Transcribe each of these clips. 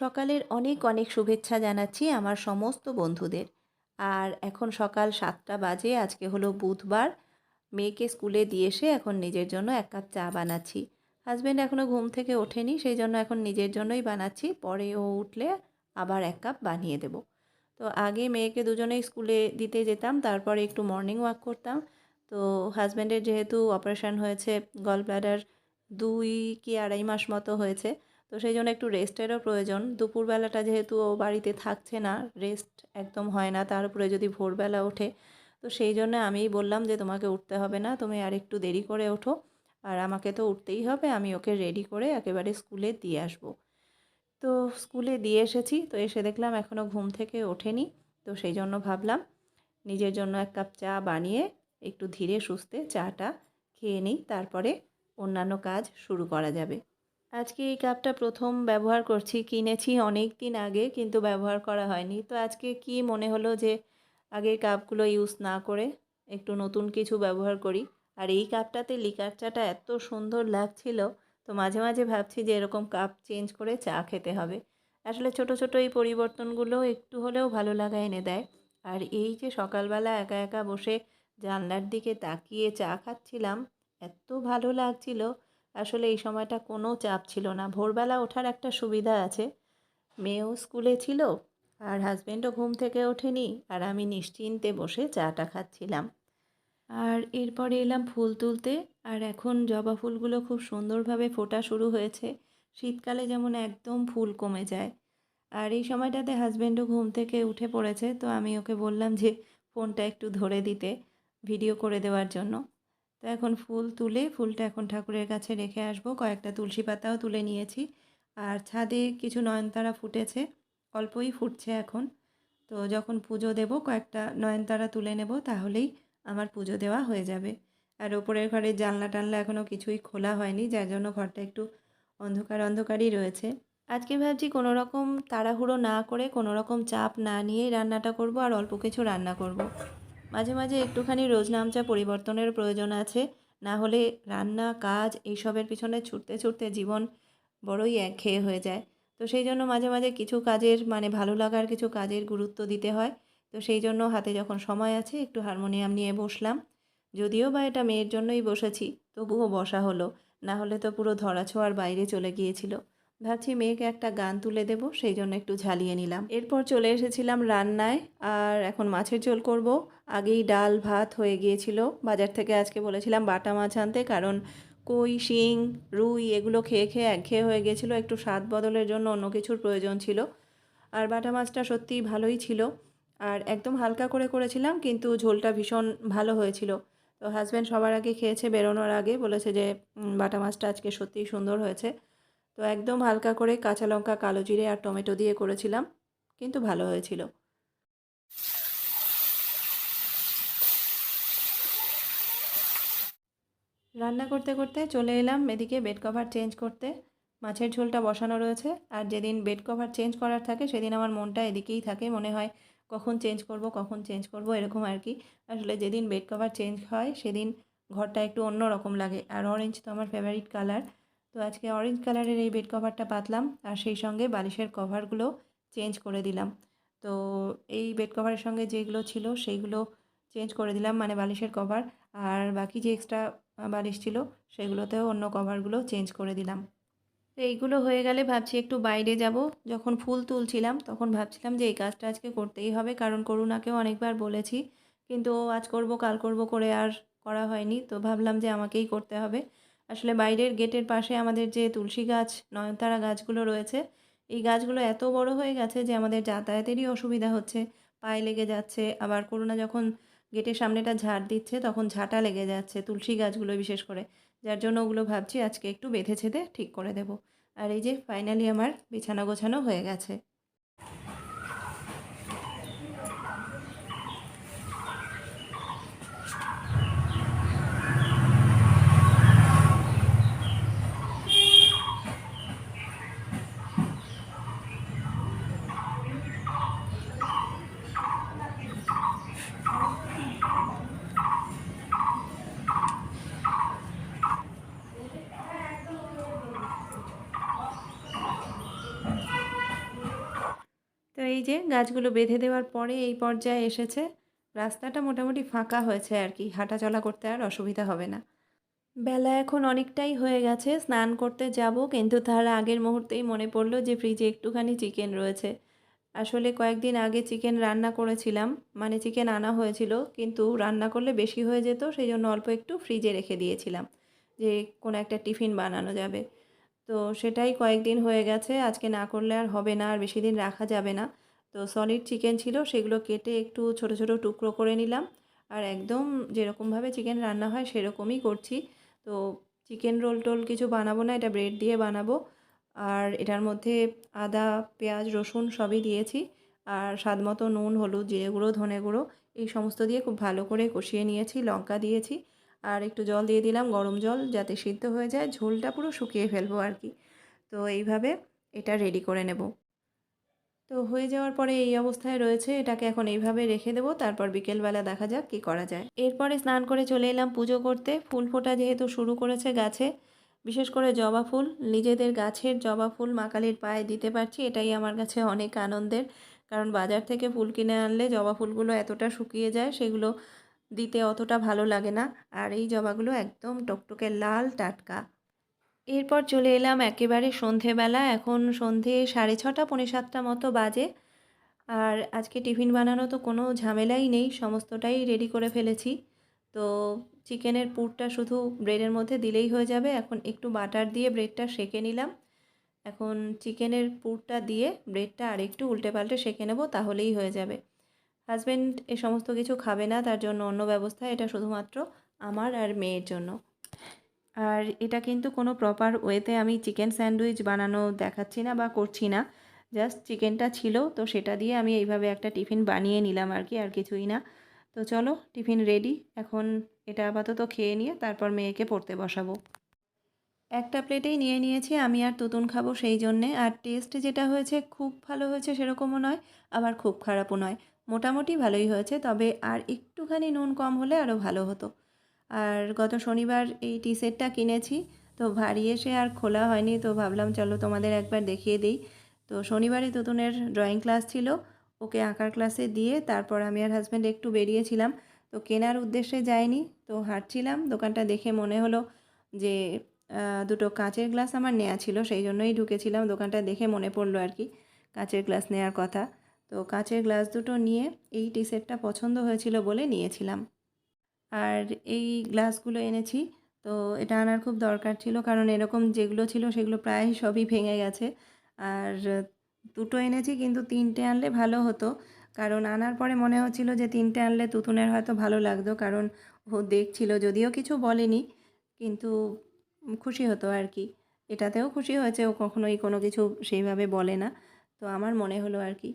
সকালের অনেক অনেক শুভেচ্ছা জানাচ্ছি আমার সমস্ত বন্ধুদের। আর এখন সকাল সাতটা বাজে, আজকে হলো বুধবার। মেয়েকে স্কুলে দিয়ে এসে এখন নিজের জন্য এক কাপ চা বানাচ্ছি। হাজব্যান্ড এখনও ঘুম থেকে ওঠেনি, সেই জন্য এখন নিজের জন্যই বানাচ্ছি। পরে ও উঠলে আবার এক কাপ বানিয়ে দেব। তো আগে মেয়েকে দুজনেই স্কুলে দিতে যেতাম, তারপরে একটু মর্নিং ওয়াক করতাম। তো হাজব্যান্ডের যেহেতু অপারেশন হয়েছে গল ব্লাডার দুই কি আড়াই মাস মতো হয়েছে তো সেই জন্য একটু রেস্টেরও প্রয়োজন। দুপুরবেলাটা যেহেতু ও বাড়িতে থাকছে না রেস্ট একদম হয় না, তার উপরে যদি ভোরবেলা ওঠে, তো সেই জন্য আমিই বললাম যে তোমাকে উঠতে হবে না, তুমি আর একটু দেরি করে ওঠো। আর আমাকে তো উঠতেই হবে, আমি ওকে রেডি করে একেবারে স্কুলে দিয়ে আসব। তো স্কুলে দিয়ে এসেছি, তো এসে দেখলাম এখনও ঘুম থেকে ওঠেনি, তো সেই জন্য ভাবলাম নিজের জন্য এক কাপ চা বানিয়ে একটু ধীরে সুস্থে চাটা খেয়ে নিই, তারপরে অন্যান্য কাজ শুরু করা যাবে। আজকে এই কাপটা প্রথম ব্যবহার করছি, কিনেছি অনেক দিন আগে কিন্তু ব্যবহার করা হয়নি। তো আজকে কি মনে হলো যে আগের কাপগুলো ইউজ না করে একটু নতুন কিছু ব্যবহার করি? আর এই কাপটাতে লিকার চাটা এত সুন্দর লাগছিল, তো মাঝে মাঝে ভাবছি যে এরকম কাপ চেঞ্জ করে চা খেতে হবে। আসলে ছোট ছোট এই পরিবর্তনগুলো একটু হলেও ভালো লাগা এনে দেয়। আর এই যে সকালবেলা একা একা বসে জানলার দিকে তাকিয়ে চা খাচ্ছিলাম, এত ভালো লাগছিল আসলে এই সময়টা কোনো চাপ ছিল না। ভোরবেলা ওঠার একটা সুবিধা আছে। মেয়েও স্কুলে ছিল আর হাজব্যান্ডও ঘুম থেকে ওঠেনি আর আমি নিশ্চিন্তে বসে চাটা খাচ্ছিলাম। আর এরপরে এলাম ফুল তুলতে আর এখন জবা ফুলগুলো খুব সুন্দরভাবে ফোটা শুরু হয়েছে। শীতকালে যেমন একদম ফুল কমে যায়। আর এই সময়টাতে হাজব্যান্ডও ঘুম থেকে উঠে পড়েছে তো আমি ওকে বললাম যে ফোনটা একটু ধরে দিতে, ভিডিও করে দেওয়ার জন্য। তো এখন ফুল তুলে ফুলটা এখন ঠাকুরের কাছে রেখে আসব। কয়েকটা তুলসী পাতাও তুলে নিয়েছি। আর ছাদে কিছু নয়নতারা ফুটেছে, অল্পই ফুটছে এখন। তো যখন পুজো দেব, কয়েকটা নয়নতারা তুলে নেব, তাহলেই আমার পুজো দেওয়া হয়ে যাবে। আর ওপরের ঘরের জানলা টানলা এখনও কিছুই খোলা হয়নি, যার জন্য ঘরটা একটু অন্ধকার অন্ধকারই রয়েছে। আজকে ভাবছি কোনো রকম তাড়াহুড়ো না করে কোনো রকম চাপ না নিয়েই রান্নাটা করব, আর অল্প কিছু রান্না করব। মাঝে মাঝে একটুখানি রোজনামচা পরিবর্তনের প্রয়োজন আছে, না হলে রান্না, কাজ এইসবের পিছনে ছুটতে ছুটতে জীবন বড়ই একঘেয়ে হয়ে যায়। তো সেই জন্য মাঝে মাঝে কিছু কাজের মানে ভালো লাগার কিছু কাজের গুরুত্ব দিতে হয়। তো সেই জন্য হাতে যখন সময় আছে, একটু হারমোনিয়াম নিয়ে বসলাম। যদিও বা এটা মেয়ের জন্যই বসেছি, তবুও বসা হলো, না হলে তো পুরো ধরাছোঁয়ার বাইরে চলে গিয়েছিল। ভাবছি মেয়েকে একটা গান তুলে দেব, সেই জন্য একটু ঝালিয়ে নিলাম। এরপর চলে এসেছিলাম রান্নায়, আর এখন মাছের ঝোল করব। আগেই ডাল, ভাত হয়ে গিয়েছিল। বাজার থেকে আজকে বলেছিলাম বাটা মাছ আনতে, কারণ কই, শিং, রুই এগুলো খেয়ে খেয়ে একঘেয়ে হয়ে গিয়েছিল। একটু স্বাদ বদলের জন্য অন্য কিছুর প্রয়োজন ছিল। আর বাটা মাছটা সত্যিই ভালোই ছিল। আর একদম হালকা করে করেছিলাম, কিন্তু ঝোলটা ভীষণ ভালো হয়েছিল। তো হাজব্যান্ড সবার আগে খেয়েছে বেরোনোর আগে, বলেছে যে বাটা মাছটা আজকে সত্যিই সুন্দর হয়েছে। তো একদম হালকা করে কাঁচা লঙ্কা, কালো জিরে আর টমেটো দিয়ে করেছিলাম, কিন্তু ভালো হয়েছিল। রান্না করতে করতে চলে এলাম এদিকে বেড কভার চেঞ্জ করতে। মাছের ঝোলটা বসানো রয়েছে আর যেদিন বেড কভার চেঞ্জ করার থাকে সেদিন আমার মনটা এদিকেই থাকে, মনে হয় কখন চেঞ্জ করব, কখন চেঞ্জ করব, এরকম আর কি। আসলে যেদিন বেড কভার চেঞ্জ হয় সেদিন ঘরটা একটু অন্য রকম লাগে, আর অরেঞ্জ তো আমার ফেভারিট কালার তো আজকে অরেঞ্জ কালারের এই বেড কভারটা পাতলাম আর সেই সঙ্গে বালিশের কভারগুলো চেঞ্জ করে দিলাম। তো এই বেড কভারের সঙ্গে যেগুলো ছিল সেইগুলো চেঞ্জ করে দিলাম মানে বালিশের কভার আর বাকি যে এক্সট্রা বালিশ ছিল সেগুলোতেও অন্য কভারগুলো চেঞ্জ করে দিলাম। তো এইগুলো হয়ে গেলে ভাবছি একটু বাইরে যাব। যখন ফুল তুলছিলাম তখন ভাবছিলাম যে এই কাজটা আজকে করতেই হবে, কারণ করুণাকেও অনেকবার বলেছি, কিন্তু আজ করব, কাল করব করে আর করা হয়নি, তো ভাবলাম যে আমাকেই করতে হবে। আসলে বাইরের গেটের পাশে আমাদের যে তুলসী গাছ, নয়নতারা গাছগুলো রয়েছে, এই গাছগুলো এত বড় হয়ে গেছে যে আমাদের যাতায়াতেরই অসুবিধা হচ্ছে। পায়ে লেগে যাচ্ছে, আবার করোনা যখন গেটের সামনেটা ঝাড় দিচ্ছে তখন ঝাঁটা লেগে যাচ্ছে তুলসী গাছগুলো বিশেষ করে। যার জন্য ওগুলো ভাবছি আজকে একটু বেঁধে ছেদে ঠিক করে দেব। আর এই যে ফাইনালি আমার বিছানা গোছানো হয়ে গেছে। এই যে গাছগুলো বেঁধে দেওয়ার পরে এই পর্যায়ে এসেছে, রাস্তাটা মোটামুটি ফাঁকা হয়েছে আর কি। হাঁটাচলা করতে আর অসুবিধা হবে না। বেলা এখন অনেকটাই হয়ে গেছে, স্নান করতে যাব, কিন্তু তার আগের মুহূর্তেই মনে পড়ল যে ফ্রিজে একটুখানি চিকেন রয়েছে। আসলে কয়েকদিন আগে চিকেন রান্না করেছিলাম মানে চিকেন আনা হয়েছিল, কিন্তু রান্না করলে বেশি হয়ে যেত সেই জন্য অল্প একটু ফ্রিজে রেখে দিয়েছিলাম যে কোনো একটা টিফিন বানানো যাবে। তো সেটাই কয়েকদিন হয়ে গেছে, আজকে না করলে আর হবে না, আর বেশি দিন রাখা যাবে না। তো সলিড চিকেন ছিল, সেগুলো কেটে একটু ছোট ছোট টুকরো করে নিলাম। আর একদম যেরকমভাবে চিকেন রান্না হয়, সেরকমই করছি। তো চিকেন রোল টোল কিছু বানাবো না, এটা ব্রেড দিয়ে বানাবো। আর এটার মধ্যে আদা, পেঁয়াজ, রসুন সবই দিয়েছি। আর স্বাদ মতো নুন, হলুদ, জিরে গুঁড়ো, ধনে গুঁড়ো, এই সমস্ত দিয়ে খুব ভালো করে কষিয়ে নিয়েছি, লঙ্কা দিয়েছি। আর একটু জল দিয়ে দিলাম গরম জল যাতে সিদ্ধ হয়ে যায়, ঝোলটা পুরো শুকিয়ে ফেলব আর কি। তো এইভাবে এটা রেডি করে নেব। তো হয়ে যাওয়ার পরে এই অবস্থায় রয়েছে, এটাকে এখন এইভাবে রেখে দেবো, তারপর বিকেলবেলা দেখা যাক কী করা যায়। এরপরে স্নান করে চলে এলাম পুজো করতে। ফুল ফোটা যেহেতু শুরু করেছে গাছে, বিশেষ করে জবা ফুল, নিজেদের গাছের জবা ফুল মা কালীর পায়ে দিতে পারছি, এটাই আমার কাছে অনেক আনন্দের। কারণ বাজার থেকে ফুল কিনে আনলে জবা ফুলগুলো এতটা শুকিয়ে যায়, সেগুলো দিতে অতটা ভালো লাগে না। আর এই জবাগুলো একদম টকটকে লাল টাটকা। এরপর চলে এলাম একেবারে সন্ধেবেলা। এখন সন্ধে সাড়ে ছটা, পৌনে সাতটা মতো বাজে। আর আজকে টিফিন বানানো তো কোনো ঝামেলাই নেই, সমস্তটাই রেডি করে ফেলেছি। তো চিকেনের পুরটা শুধু ব্রেডের মধ্যে দিলেই হয়ে যাবে। এখন একটু বাটার দিয়ে ব্রেডটা সেকে নিলাম। এখন চিকেনের পুরটা দিয়ে ব্রেডটা আর একটু উল্টে পাল্টে সেকে নেব, তাহলেই হয়ে যাবে। হাজব্যান্ড এ সমস্ত কিছু খাবে না, তার জন্য অন্য ব্যবস্থা, এটা শুধুমাত্র আমার আর মেয়ের জন্য। আর এটা কিন্তু কোনো প্রপার ওয়েতে আমি চিকেন স্যান্ডউইচ বানানো দেখাচ্ছি না বা করছি না। জাস্ট চিকেনটা ছিল, তো সেটা দিয়ে আমি এইভাবে একটা টিফিন বানিয়ে নিলাম আর কি, আর কিছুই না। তো চলো, টিফিন রেডি এখন এটা আপাতত খেয়ে নিয়ে তারপর মেয়েকে পড়তে বসাবো। একটা প্লেটেই নিয়ে নিয়েছি, আমি আর তুতুন খাব সেই জন্যে। আর টেস্ট যেটা হয়েছে খুব ভালো হয়েছে সেরকমও নয়, আবার খুব খারাপও নয়। মোটামুটি ভালোই হয়েছে, তবে আর একটুখানি নুন কম হলে আরও ভালো হতো। আর গত শনিবার এই টি সেটটা কিনেছি, তো ভারী এসে আর খোলা হয়নি, তো ভাবলাম চলো তোমাদের একবার দেখিয়ে দিই। তো শনিবারে তুতুনের ড্রয়িং ক্লাস ছিল, ওকে আঁকার ক্লাসে দিয়ে তারপর আমি আর হাজব্যান্ড একটু বেরিয়েছিলাম। তো কেনার উদ্দেশ্যে যাইনি, তো হাঁটছিলাম, দোকানটা দেখে মনে হলো যে দুটো কাঁচের গ্লাস আমার নেওয়া ছিল, সেই জন্যই ঢুকেছিলাম, দোকানটা দেখে মনে পড়ল আর কি, কাঁচের গ্লাস নেওয়ার কথা। তো কাঁচের গ্লাস দুটো নিয়ে এই টি সেটটা পছন্দ হয়েছিল বলে নিয়েছিলাম। আর এই গ্লাসগুলো এনেছি। তো এটা আনার খুব দরকার ছিল, কারণ এরকম যেগুলো ছিল সেগুলো প্রায় সবই ভেঙে গেছে। আর দুটো এনেছি, কিন্তু তিনটে আনলে ভালো হতো। কারণ আনার পরে মনে হচ্ছিল যে তিনটে আনলে তুতুনের হয়তো ভালো লাগতো, কারণ ও দেখছিল, যদিও কিছু বলেনি, কিন্তু খুশি হতো আর কি। এটাতেও খুশি হয়েছে, ও কখনোই কোনো কিছু সেইভাবে বলে না। তো আমার মনে হলো আর কি।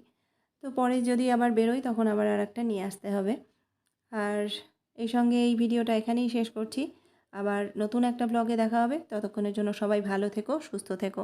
তো পরে যদি আবার বেরোই, তখন আবার আর একটা নিয়ে আসতে হবে। আর এই সঙ্গে এই ভিডিওটা এখানেই শেষ করছি। আবার নতুন একটা ব্লগে দেখা হবে। ততক্ষণের জন্য সবাই ভালো থেকো, সুস্থ থেকো।